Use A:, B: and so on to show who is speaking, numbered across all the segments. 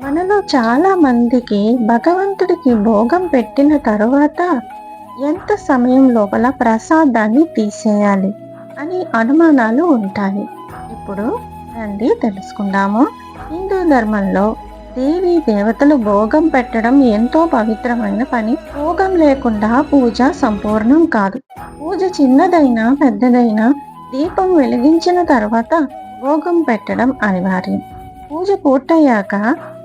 A: మనలో చాలా మందికి భగవంతుడికి భోగం పెట్టిన తరువాత ఎంత సమయం లోపల ప్రసాదాన్ని తీసేయాలి అని అనుమానాలు ఉంటాయి. ఇప్పుడు రండి తెలుసుకుందాము. హిందూ ధర్మంలో దేవి దేవతలు భోగం పెట్టడం ఎంతో పవిత్రమైన పని. భోగం లేకుండా పూజ సంపూర్ణం కాదు. పూజ చిన్నదైనా పెద్దదైనా దీపం వెలిగించిన తర్వాత భోగం పెట్టడం అనివార్యం. పూజ పూర్తయ్యాక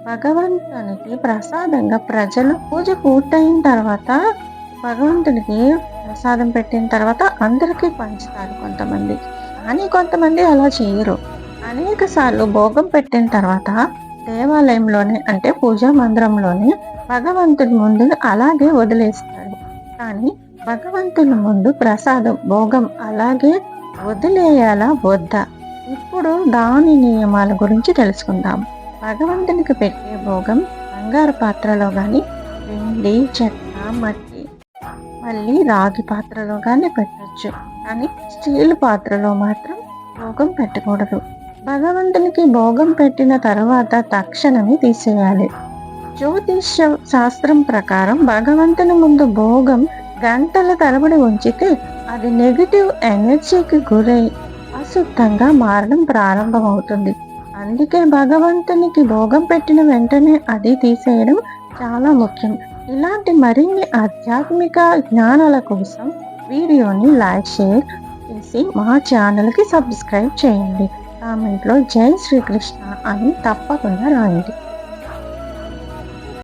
A: భగవంతునికి ప్రసాదంగా ప్రజలు పూజ పూర్తయిన తర్వాత భగవంతునికి ప్రసాదం పెట్టిన తర్వాత అందరికీ పంచుతారు కొంతమంది. కానీ కొంతమంది అలా చేయరు. అనేక సార్లు భోగం పెట్టిన తర్వాత దేవాలయంలోనే అంటే పూజా మందిరంలోనే భగవంతుడి ముందు అలాగే వదిలేస్తారు. కానీ భగవంతుని ముందు ప్రసాదం భోగం అలాగే వదిలేయాలా? వద్దా? ఇప్పుడు దాని నియమాల గురించి తెలుసుకుందాం. భగవంతునికి పెట్టే భోగం బంగారు పాత్రలో కానీ వెండి చెక్క మట్టి మళ్ళీ రాగి పాత్రలో కానీ పెట్టచ్చు. కానీ స్టీల్ పాత్రలో మాత్రం భోగం పెట్టకూడదు. భగవంతునికి భోగం పెట్టిన తర్వాత తక్షణమే తీసేయాలి. జ్యోతిష్య శాస్త్రం ప్రకారం భగవంతుని ముందు భోగం గంటల తరబడి ఉంచితే అది నెగిటివ్ ఎనర్జీకి గురై అశుద్ధంగా మారడం ప్రారంభమవుతుంది. అందుకే భగవంతునికి భోగం పెట్టిన వెంటనే అది తీసేయడం చాలా ముఖ్యం. ఇలాంటి మరిన్ని ఆధ్యాత్మిక జ్ఞానాల కోసం వీడియోని లైక్ షేర్ చేసి మా ఛానల్కి సబ్స్క్రైబ్ చేయండి. కామెంట్లో జై శ్రీకృష్ణ అని తప్పకుండా రాయండి.